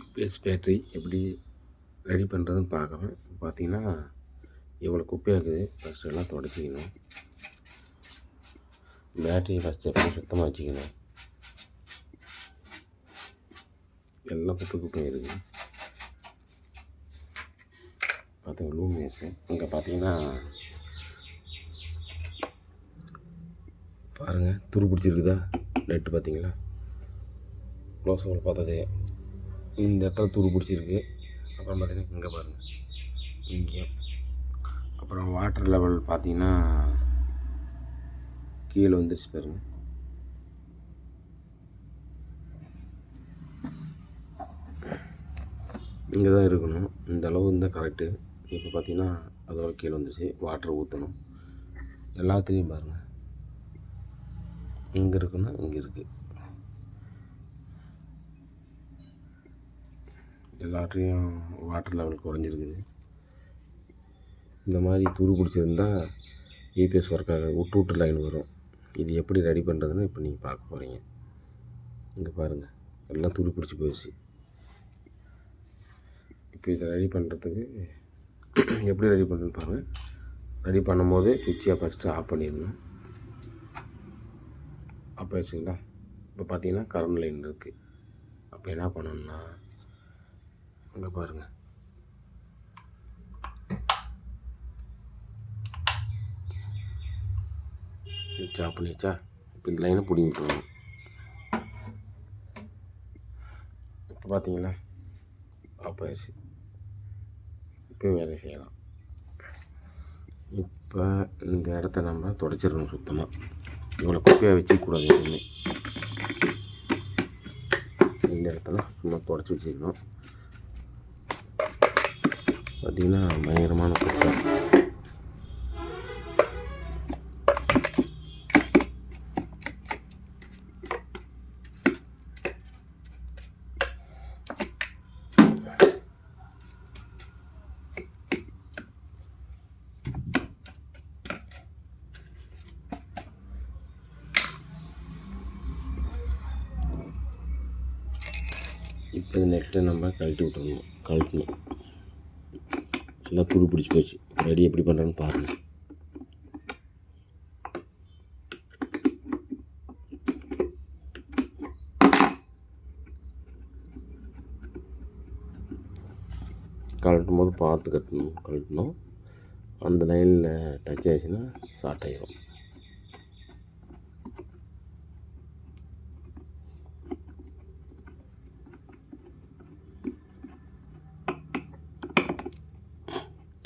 UPS battery எப்படி ready பண்ணுறதுன்னு பார்க்குறேன் பார்த்தீங்கன்னா எவ்வளோ குப்பையாக இருக்குது? ஃபஸ்ட்டு எல்லாம் தொடச்சிக்கணும். பேட்டரி ஃபஸ்ட்டு எப்படி சுத்தமாக வச்சுக்கணும். எல்லாம் குப்பை குப்பையும் இருக்குது. பார்த்தீங்க லூமியஸு இங்கே பார்த்தீங்கன்னா பாருங்கள் துரு பிடிச்சிருக்குதா? நெட்டு பார்த்தீங்களா க்ளோஸ் பார்த்ததே. இந்த இடத்துல துரு பிடிச்சிருக்கு. அப்புறம் பார்த்திங்கன்னா இங்கே பாருங்கள் இங்கே அப்புறம் வாட்டர் லெவல் பார்த்தீங்கன்னா கீழே வந்துருச்சு பாருங்கள் இங்கே தான் இருக்கணும். இந்த அளவு இருந்தால் கரெக்டு இப்போ பார்த்தீங்கன்னா அதோட கீழே வந்துருச்சு. வாட்டர் ஊற்றணும் எல்லாத்துலேயும் பாருங்கள் இங்கே இருக்குன்னா இங்கே இருக்குது எல்லாத்தையும் வாட்டர் லெவல் குறைஞ்சிருக்குது. இந்த மாதிரி துரு பிடிச்சிருந்தால் ஏபிஎஸ் ஒர்க் ஆகாது விட்டு விட்டு லைன் வரும். இது எப்படி ரெடி பண்ணுறதுன்னு இப்போ நீங்கள் பார்க்க போகிறீங்க இங்கே பாருங்கள் எல்லாம் துரு பிடிச்சி போயிடுச்சு. இப்போ இதை ரெடி பண்ணுறதுக்கு எப்படி ரெடி பண்ணுறதுன்னு பாருங்கள் ரெடி பண்ணும்போது சுவிட்சை ஃபஸ்ட்டு ஆஃப் பண்ணிடணும். அப்போ வச்சுங்களா? இப்போ பார்த்தீங்கன்னா கரண்ட் லைன் இருக்குது அப்போ என்ன பண்ணணும்னா அங்கே பாருங்கள் சுவிட்ச் ஆஃப் பண்ணியாச்சா? இப்போ இந்த லைனை பிடிங்கி போகணும் இப்போ பார்த்தீங்கன்னா அப்போ இப்போ வேலை செய்யலாம். இப்போ இந்த இடத்த நம்ம தொடச்சிடணும் சுத்தமாக இவ்வளோ குப்பையாக வச்சுக்கூடாது எதுவுமே. இந்த இடத்துல சும்மா தொடச்சி வச்சுக்கணும் பார்த்திங்கன்னா பயங்கரமான குப்பை. இப்போ நெட்டை நம்ம கழட்டி விட்டுறணும் கழட்டணும். எல்லாம் துரு பிடிச்சி போச்சு. ரெடி எப்படி பண்ணுறேன்னு பாருங்கள் கழட்டும் போது பார்த்து கட்டணும். கழட்டணும். அந்த லைனில் டச் ஆயிடுச்சுன்னா ஷார்ட் ஆகிடும்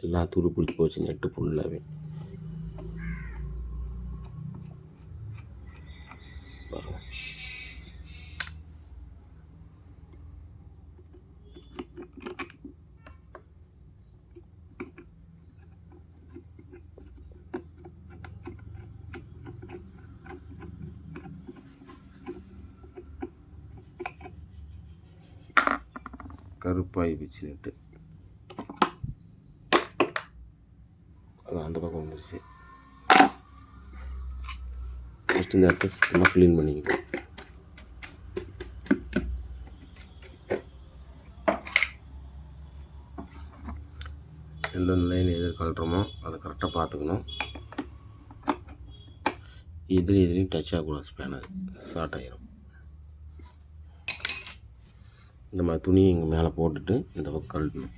எல்லாம் துரு பிடிச்சி போச்சு நெட்டு ஃபுல்லாகவே கருப்பாய் போச்சு நெட்டு. அந்த பக்கம் வந்துருச்சு. ஃபஸ்ட்டு இந்த இடத்த சுத்தமாக க்ளீன் பண்ணிக்கணும். எந்தெந்த லைன் எதிர் கழட்டுறோமோ அதை கரெக்டாக பார்த்துக்கணும். எதிரி எதிரையும் டச் ஆகக்கூடாது ஸ்பேனர் ஷார்ட் ஆகிரும் இந்த மாதிரி துணியை இங்கே மேலே போட்டுட்டு இந்த பக்கம் கழட்டணும்.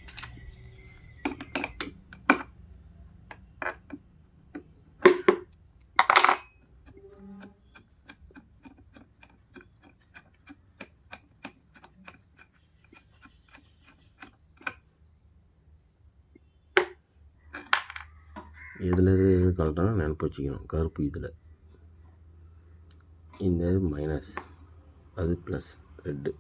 எதில் எது எது கலட்டணும் நினப்பு வச்சுக்கணும். கருப்பு இதில். இந்த இது மைனஸ் அது ப்ளஸ் ரெட்டு.